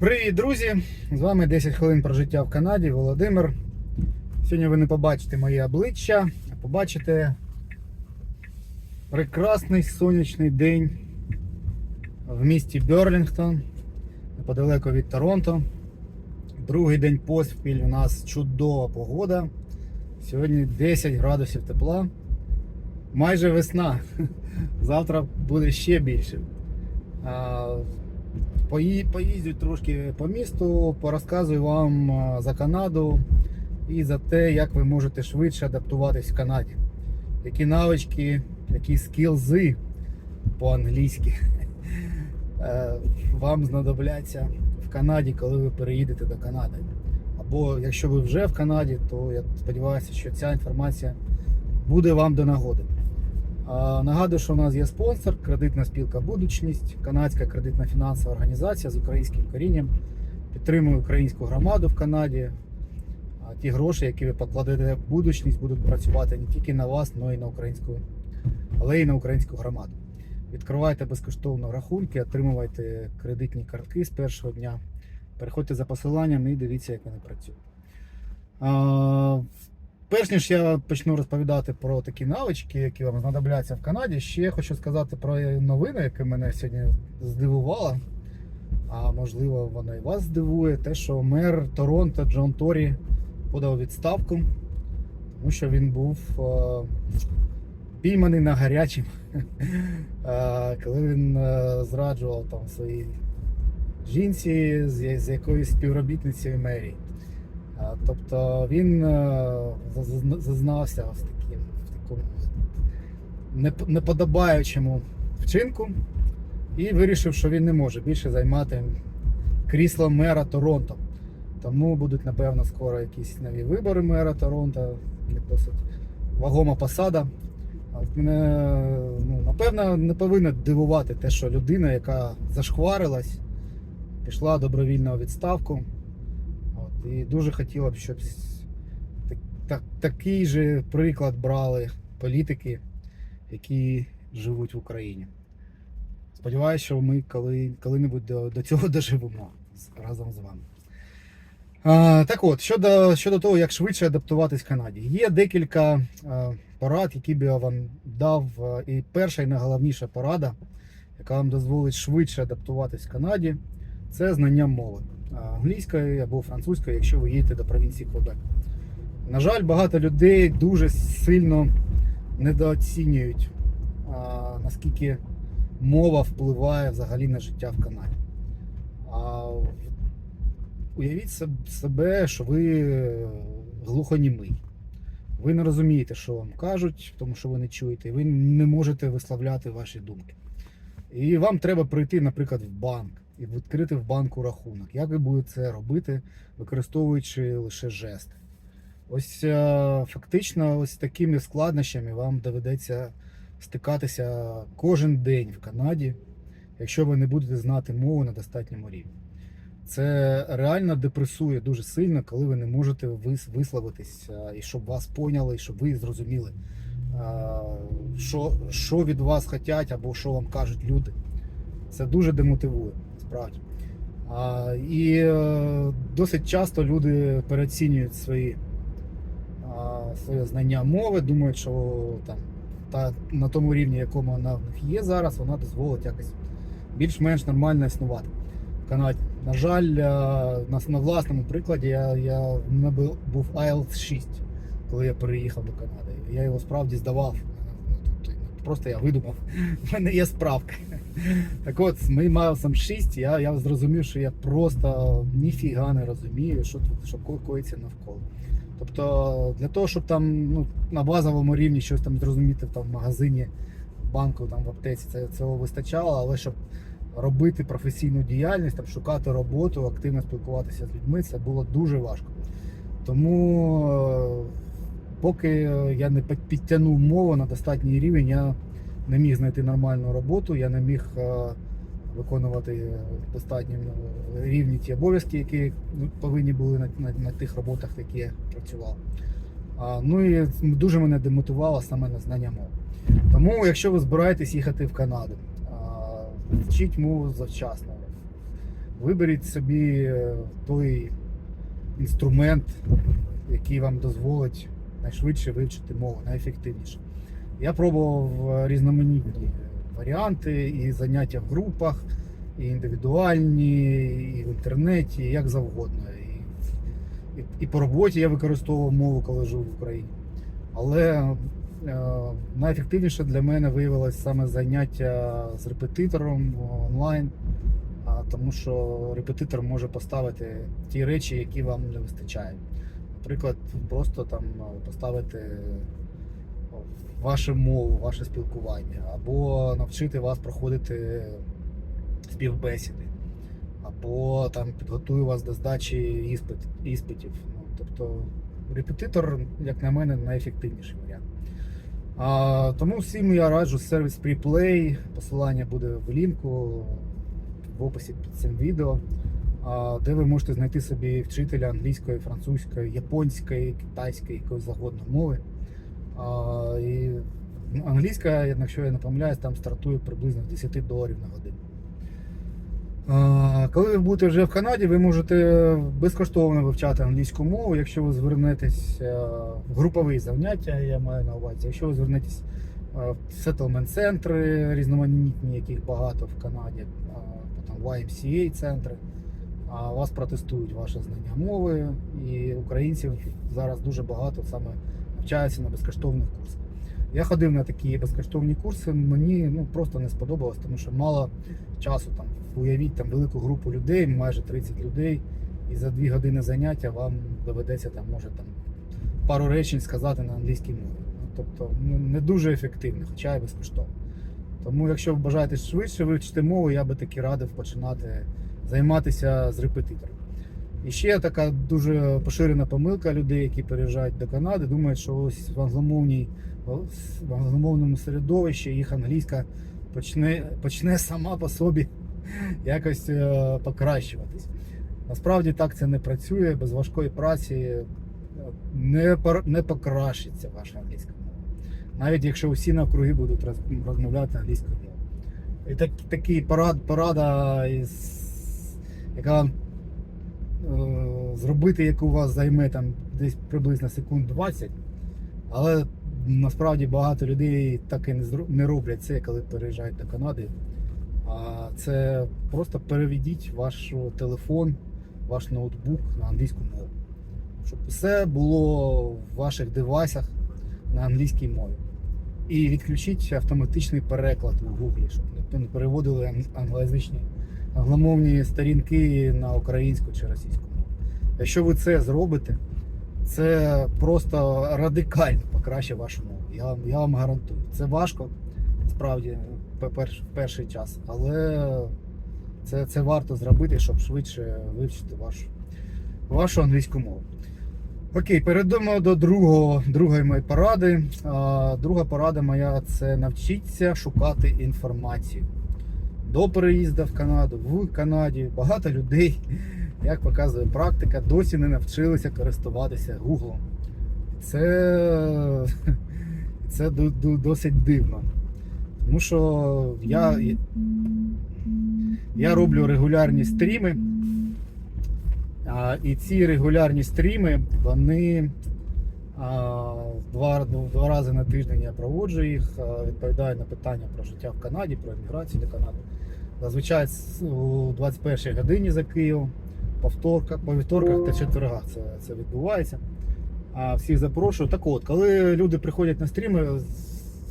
Привіт, друзі! З вами 10 хвилин про життя в Канаді, Володимир. Сьогодні ви не побачите моє обличчя, а побачите прекрасний сонячний день в місті Берлінгтон, неподалеку від Торонто. Другий день поспіль у нас чудова погода. Сьогодні 10 градусів тепла. Майже весна. Завтра буде ще більше. Поїздю трошки по місту, порозказую вам за Канаду і за те, як ви можете швидше адаптуватись в Канаді. Які навички, які скілзи по-англійськи е, вам знадобляться в Канаді, коли ви переїдете до Канади. Або якщо ви вже в Канаді, то я сподіваюся, що ця інформація буде вам до нагоди. Нагадую, що у нас є спонсор, кредитна спілка Будучність, канадська кредитна фінансова організація з українським корінням. Підтримує українську громаду в Канаді. А ті гроші, які ви покладете в будучність, будуть працювати не тільки на вас, але й на українську, але й на українську громаду. Відкривайте безкоштовно рахунки, отримувайте кредитні картки з першого дня. Переходьте за посиланням і дивіться, як вони працюють. Перш ніж я почну розповідати про такі навички, які вам знадобляться в Канаді, ще хочу сказати про новини, які мене сьогодні здивувало. А можливо, воно і вас здивує, те, що мер Торонто Джон Торі подав відставку, тому що він був е, пійманий на гарячим, коли він е, зраджував там своїй жінці з якоюсь співробітницею мерії. А, Тобто він е, зазнався в таким в такому неподобаючому вчинку і вирішив, що він не може більше займати крісло мера Торонто. Тому будуть, напевно, скоро якісь нові вибори мера Торонто. Досить вагома посада. Мене, ну, напевно, не повинно дивувати те, що людина, яка зашкварилась, пішла добровільно у відставку. І дуже хотіло б, щоб так, так, такий же приклад брали політики, які живуть в Україні. Сподіваюся, що ми коли, коли-небудь до, до цього доживемо разом з вами. А, так от, щодо, щодо того, як швидше адаптуватись в Канаді, є декілька а, порад, які би я вам дав. І перша і найголовніша порада, яка вам дозволить швидше адаптуватись в Канаді, це знання мови англійської або французької, якщо ви їдете до провінції Квебек. На жаль, багато людей дуже сильно недооцінюють, наскільки мова впливає взагалі на життя в Канаді. А, уявіть себе, що ви глухонімий. Ви не розумієте, що вам кажуть, тому що ви не чуєте, і ви не можете висловляти ваші думки. І вам треба прийти, наприклад, в банк і відкрити в банку рахунок. Як ви будете це робити, використовуючи лише жести? Ось е, фактично, ось такими складнощами вам доведеться стикатися кожен день в Канаді, якщо ви не будете знати мову на достатньому рівні. Це реально депресує дуже сильно, коли ви не можете вис- висловитись, е, і щоб вас поняли, і щоб ви зрозуміли, е, що, що від вас хочуть або що вам кажуть люди. Це дуже демотивує, справді. А, і е, досить часто люди переоцінюють свої, а, своє знання мови, думають, що там, та, на тому рівні, якому вона в них є зараз, вона дозволить якось більш-менш нормально існувати в Канаді. На жаль, е, на, на власному прикладі я, я, в мене був, IELTS 6, коли я переїхав до Канади. Я його справді здавав. Просто я видумав, в мене є справка. Так от, з моїм IELTS 6 я, я зрозумів, що я просто ніфіга не розумію, що тут що коїться навколо. Тобто, для того, щоб там ну, на базовому рівні щось там зрозуміти там, в магазині, банку, там, в аптеці, це, цього вистачало, але щоб робити професійну діяльність, там, шукати роботу, активно спілкуватися з людьми, це було дуже важко. Тому, е, поки я не підтягнув мову на достатній рівень, я не міг знайти нормальну роботу, я не міг е, виконувати в рівні ті обов'язки, які повинні були на, на, на тих роботах, які я працював. А, ну і дуже мене демотивувало саме незнання мови. Тому, якщо ви збираєтесь їхати в Канаду, вчіть мову завчасно. Виберіть собі е, той інструмент, який вам дозволить найшвидше вивчити мову, найефективніше. Я пробував е, різноманітні варіанти і заняття в групах, і індивідуальні, і в інтернеті, і як завгодно. І, і, і по роботі я використовував мову, коли жив в Україні. Але е, найефективніше для мене виявилось саме заняття з репетитором онлайн, тому що репетитор може поставити ті речі, які вам не вистачають. Наприклад, просто там е, поставити вашу мову, ваше спілкування, або навчити вас проходити співбесіди, або там підготує вас до здачі іспит, іспитів. Ну, тобто репетитор, як на мене, найефективніший варіант. А, тому всім я раджу сервіс Preplay. Посилання буде в лінку в описі під цим відео, де ви можете знайти собі вчителя англійської, французької, японської, китайської, якоїсь загодної мови. А, і англійська, якщо я не помиляюсь, там стартує приблизно 10 доларів на годину. Коли ви будете вже в Канаді, ви можете безкоштовно вивчати англійську мову, якщо ви звернетесь е, в групові заняття, я маю на увазі, якщо ви звернетесь е, в сеттлмент-центри різноманітні, яких багато в Канаді, а, потім YMCA центри, а вас протестують ваше знання мови, і українців зараз дуже багато саме навчаються на безкоштовних курсах. Я ходив на такі безкоштовні курси, мені ну, просто не сподобалось, тому що мало часу там. Уявіть там велику групу людей, майже 30 людей, і за 2 години заняття вам доведеться там, може там пару речень сказати на англійській мові. Ну, тобто ну, не дуже ефективно, хоча й безкоштовно. Тому, якщо ви бажаєте швидше вивчити мову, я би таки радив починати займатися з репетитором. І ще така дуже поширена помилка людей, які переїжджають до Канади, думають, що ось в англомовному середовищі їх англійська почне, почне сама по собі якось е, покращуватись. Насправді так це не працює, без важкої праці е, не, не покращиться ваша англійська мова. Навіть якщо усі навкруги будуть роз- розмовляти англійською мовою. І так, такий порад, порада, яка зробити, яку у вас займе там десь приблизно секунд 20, але насправді багато людей так і не, роблять це, коли переїжджають до Канади. А це просто переведіть ваш телефон, ваш ноутбук на англійську мову. Щоб все було в ваших девайсах на англійській мові. І відключіть автоматичний переклад у Google, щоб не- переводили ан- англоязичні англомовні сторінки на українську чи російську мову. Якщо ви це зробите, це просто радикально покращить вашу мову. Я, я вам гарантую. Це важко, справді, перш- перший час, але це, це варто зробити, щоб швидше вивчити вашу, вашу англійську мову. Окей, перейдемо до другого, другої моєї поради. А, друга порада моя це навчіться шукати інформацію. До переїзду в Канаду, в Канаді багато людей, як показує практика, досі не навчилися користуватися Google. Це, це досить дивно. Тому що я, я роблю регулярні стріми. І ці регулярні стріми, вони два, два рази на тиждень я проводжу їх, відповідаю на питання про життя в Канаді, про еміграцію до Канади. Зазвичай у 21 годині за Києвом, повторка, по вівторках та четвергах це, це відбувається. А всіх запрошую. Так от, коли люди приходять на стріми,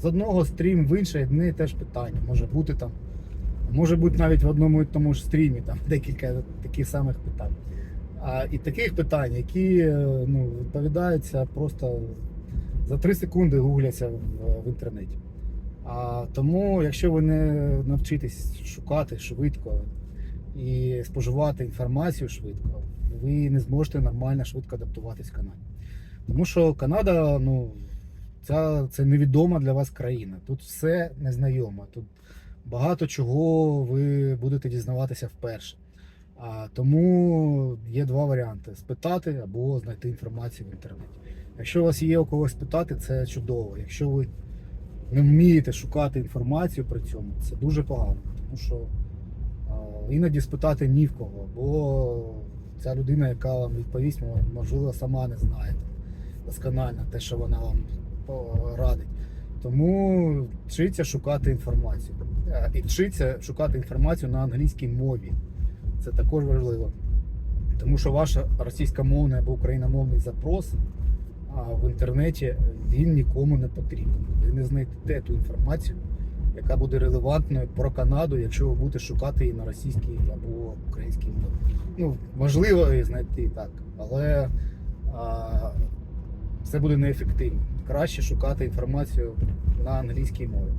з одного стрім в інший одне і те питання. Може бути там, може бути навіть в одному і тому ж стрімі там декілька таких самих питань. А, і таких питань, які е, ну, відповідаються просто за 3 секунди гугляться в, в інтернеті. А, тому, якщо ви не навчитесь шукати швидко і споживати інформацію швидко, ви не зможете нормально швидко адаптуватись в Канаді. Тому що Канада, ну, це, це невідома для вас країна. Тут все незнайоме. Тут багато чого ви будете дізнаватися вперше. А, тому є два варіанти: спитати або знайти інформацію в інтернеті. Якщо у вас є у когось спитати, це чудово. Якщо ви не вмієте шукати інформацію при цьому, це дуже погано. Тому що іноді спитати ні в кого, бо ця людина, яка вам відповість, можливо, сама не знає досконально те, що вона вам радить. Тому вчиться шукати інформацію. Е, І вчиться шукати інформацію на англійській мові. Це також важливо. Тому що ваш російськомовний або україномовний запрос а, в інтернеті він нікому не потрібен. Ви не знайдете ту інформацію, яка буде релевантною про Канаду, якщо ви будете шукати її на російській або українській мові. Ну, можливо її знайти так, але а, це буде неефективно. Краще шукати інформацію на англійській мові.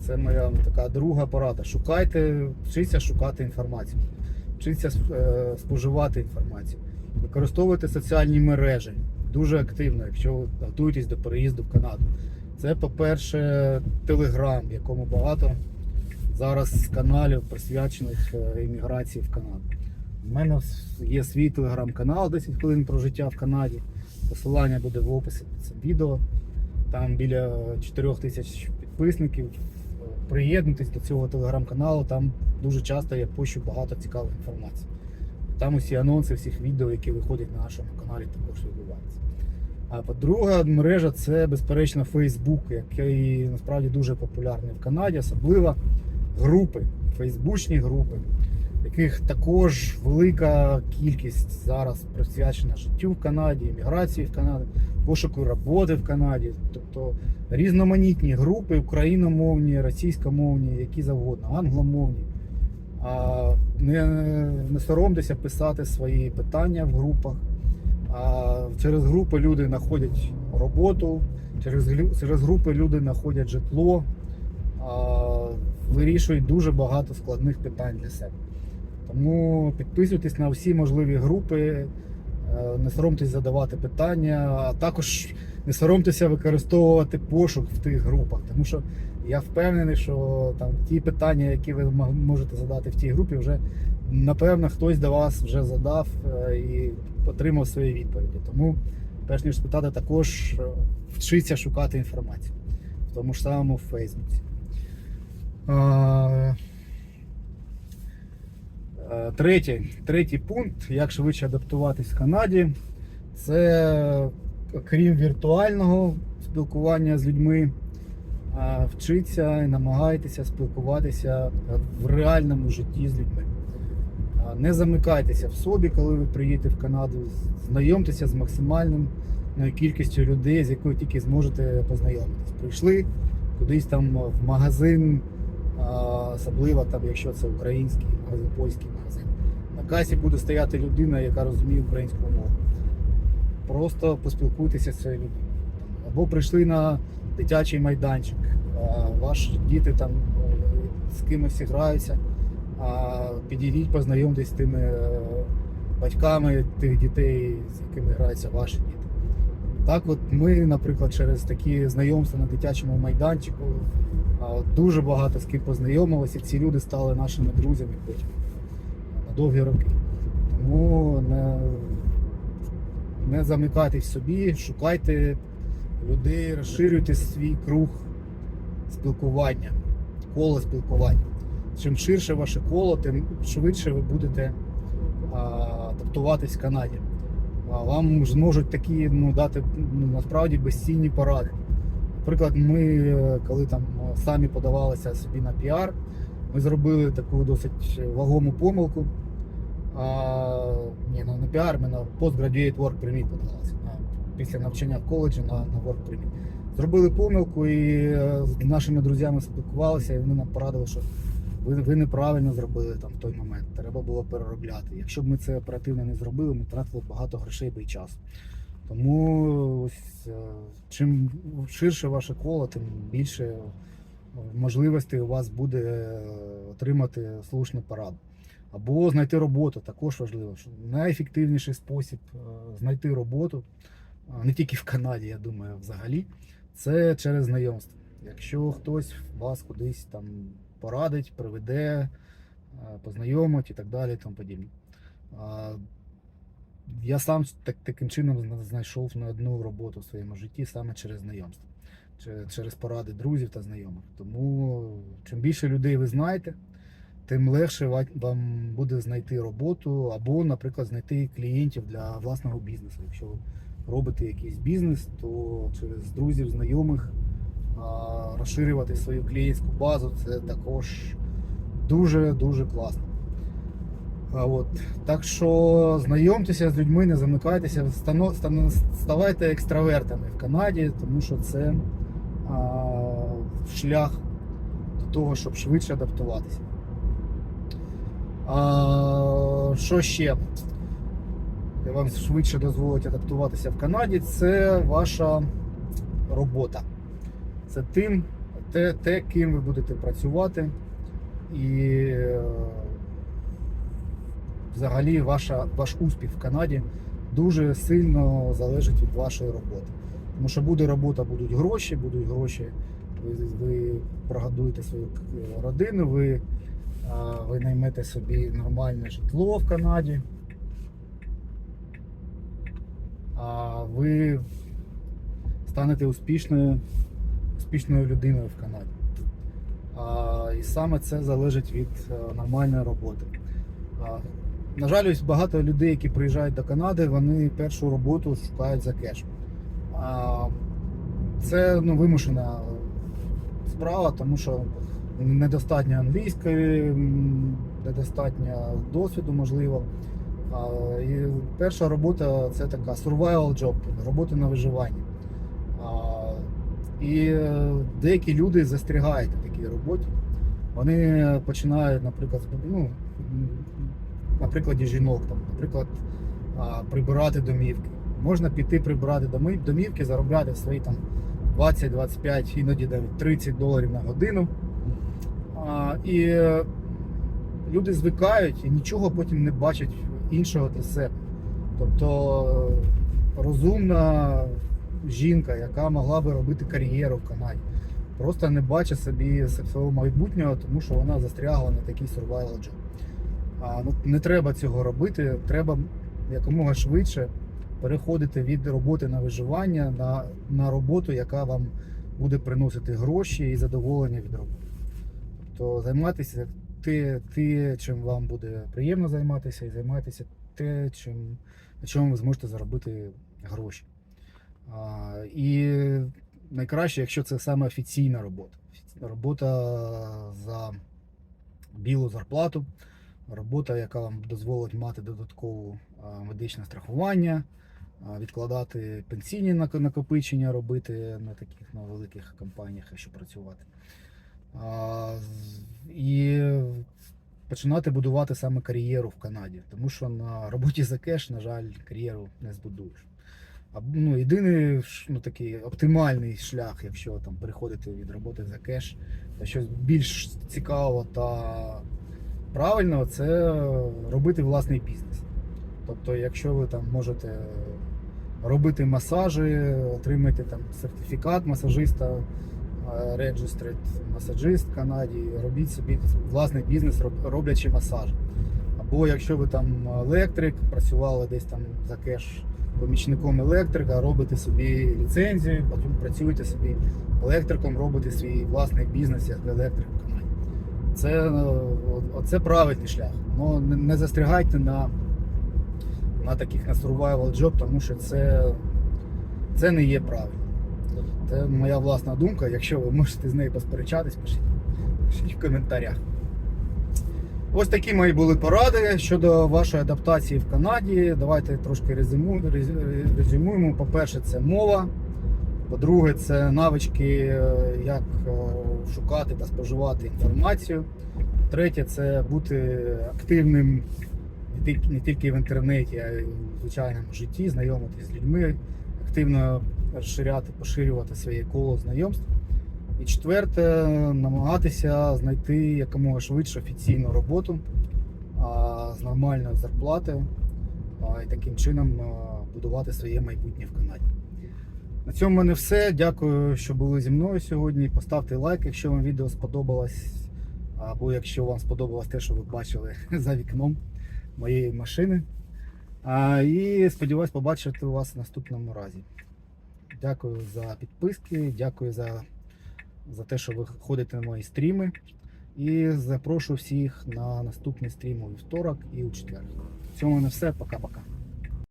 Це моя така друга порада. Шукайте, вчіться шукати інформацію, вчіться е, споживати інформацію, використовуйте соціальні мережі дуже активно, якщо готуєтесь до переїзду в Канаду. Це, по-перше, Телеграм, якому багато зараз каналів, присвячених е, імміграції в Канаду. У мене є свій телеграм-канал 10 хвилин про життя в Канаді. Посилання буде в описі під цим відео. Там біля 4 тисяч підписників. Приєднуйтесь до цього телеграм-каналу, там дуже часто я пощу багато цікавої інформації. Там усі анонси всіх відео, які виходять на нашому каналі, також відбуваються. А по-друге, мережа це безперечно Facebook, який насправді дуже популярний в Канаді, особливо групи, фейсбучні групи, яких також велика кількість зараз присвячена життю в Канаді, імміграції в Канаді, пошуку роботи в Канаді. Тобто різноманітні групи, україномовні, російськомовні, які завгодно, англомовні. А, Не, не соромтеся писати свої питання в групах. Через групи люди знаходять роботу, через, через групи люди знаходять житло, вирішують дуже багато складних питань для себе. Тому підписуйтесь на всі можливі групи, е, не соромтесь задавати питання, а також не соромтеся використовувати пошук в тих групах. Тому що я впевнений, що там ті питання, які ви можете задати в тій групі, вже напевно хтось до вас вже задав е, і отримав свої відповіді. Тому, перш ніж спитати, також е, вчиться шукати інформацію в тому ж самому Фейсбуці. Е, Третій, третій пункт, як швидше адаптуватись в Канаді, це крім віртуального спілкування з людьми, вчиться і намагайтеся спілкуватися в реальному житті з людьми. Не замикайтеся в собі, коли ви приїдете в Канаду. Знайомтеся з максимальною кількістю людей, з якою тільки зможете познайомитись. Прийшли кудись там в магазин, особливо там, якщо це український магазин, польський магазин. На касі буде стояти людина, яка розуміє українську мову. Просто поспілкуйтеся з цією людиною. Або прийшли на дитячий майданчик, ваші діти там е, з кимось граються, підійдіть, познайомтесь з тими е, батьками тих дітей, з якими граються ваші діти. Так от ми, наприклад, через такі знайомства на дитячому майданчику дуже багато з ким познайомилися, ці люди стали нашими друзями потім на довгі роки. Тому не, не замикайтесь собі, шукайте людей, розширюйте свій круг спілкування, коло спілкування. Чим ширше ваше коло, тим швидше ви будете адаптуватись в Канаді. Вам зможуть такі ну, дати ну, насправді безцінні поради. Наприклад, ми, е, коли там е, самі подавалися собі на піар, ми зробили таку досить вагому помилку. А, ні, ну не піар, ми на Postgraduate Work Permit подавалися. Після навчання в коледжі на, на Work Зробили помилку і е, з нашими друзями спілкувалися, і вони нам порадили, що ви, ви неправильно зробили там в той момент. Треба було переробляти. Якщо б ми це оперативно не зробили, ми втратили багато грошей би і часу. Тому ось, е, чим ширше ваше коло, тим більше можливостей у вас буде е, отримати слушну пораду. Або знайти роботу також важливо. Найефективніший спосіб е, знайти роботу, не тільки в Канаді, я думаю, взагалі, це через знайомство. Якщо хтось вас кудись там порадить, приведе, е, познайомить і так далі, тому подібне. Я сам так, таким чином знайшов на одну роботу в своєму житті саме через знайомство, через поради друзів та знайомих. Тому чим більше людей ви знаєте, тим легше вам буде знайти роботу або, наприклад, знайти клієнтів для власного бізнесу. Якщо робите якийсь бізнес, то через друзів, знайомих розширювати свою клієнтську базу це також дуже-дуже класно. От, так що знайомтеся з людьми, не замикайтеся, ставайте екстравертами в Канаді, тому що це а, шлях до того, щоб швидше адаптуватися. А, що ще? Вам швидше дозволить адаптуватися в Канаді, це ваша робота. Це тим, те, те ким ви будете працювати. І е, взагалі ваша, ваш успіх в Канаді дуже сильно залежить від вашої роботи. Тому що буде робота, будуть гроші, будуть гроші, ви, ви прогодуєте свою родину, ви, ви наймете собі нормальне житло в Канаді. А ви станете успішною, успішною людиною в Канаді. А, і саме це залежить від е, нормальної роботи. А, на жаль, ось багато людей, які приїжджають до Канади, вони першу роботу шукають за кеш. А, це ну, вимушена справа, тому що недостатньо англійської, недостатньо досвіду, можливо. І перша робота це така survival job, робота на виживання. І е, деякі люди застрягають на такій роботі. Вони починають, наприклад, ну, на прикладі жінок, там, наприклад, прибирати домівки. Можна піти прибирати домівки, заробляти свої там 20-25, іноді навіть 30 доларів на годину. І е, люди звикають і нічого потім не бачать іншого для себе. Тобто е, розумна жінка, яка могла би робити кар'єру в Канаді, просто не бачить собі свого майбутнього, тому що вона застрягла на такий survival job. А, ну, не треба цього робити, треба якомога швидше переходити від роботи на виживання на, на роботу, яка вам буде приносити гроші і задоволення від роботи. Тобто займатися те, те, чим вам буде приємно займатися, і займайтеся те, чим, на чому ви зможете заробити гроші. А, і найкраще, якщо це саме офіційна робота. Робота за білу зарплату, робота, яка вам дозволить мати додаткову медичне страхування, відкладати пенсійні накопичення, робити на таких на великих компаніях, якщо працювати. А, І починати будувати саме кар'єру в Канаді, тому що на роботі за кеш, на жаль, кар'єру не збудуєш. А, ну, єдиний ну, такий оптимальний шлях, якщо там переходити від роботи за кеш, та щось більш цікавого та правильного, це робити власний бізнес. Тобто, якщо ви там можете робити масажі, отримати там сертифікат масажиста, registered масажист в Канаді, робіть собі власний бізнес, роблячи масаж. Або якщо ви там електрик, працювали десь там за кеш помічником електрика, робите собі ліцензію, потім працюєте собі електриком, робите свій власний бізнес як електрик в Канаді. Це, е, це правильний шлях. Ну, не- не застрягайте на, на таких на survival job, тому що це, це не є правильно. Це моя власна думка. Якщо ви можете з нею посперечатись, пишіть, пишіть в коментарях. Ось такі мої були поради щодо вашої адаптації в Канаді. Давайте трошки резюму, резюмуємо. По-перше, це мова. По-друге, це навички, е, як е, шукати та споживати інформацію. Третє це бути активним не тільки, в інтернеті, а й в звичайному житті, знайомитися з людьми, активно розширяти, поширювати своє коло знайомств. І четверте, намагатися знайти якомога швидше офіційну роботу з нормальною зарплатою і таким чином будувати своє майбутнє в Канаді. На цьому в мене все. Дякую, що були зі мною сьогодні. Поставте лайк, якщо вам відео сподобалось, або якщо вам сподобалось те, що ви бачили за вікном моєї машини. І сподіваюсь побачити вас в наступному разі. Дякую за підписки, дякую за, за те, що ви ходите на мої стріми. І запрошую всіх на наступний стрім у вівторок і у четвер. В цьому на все. Пока-пока.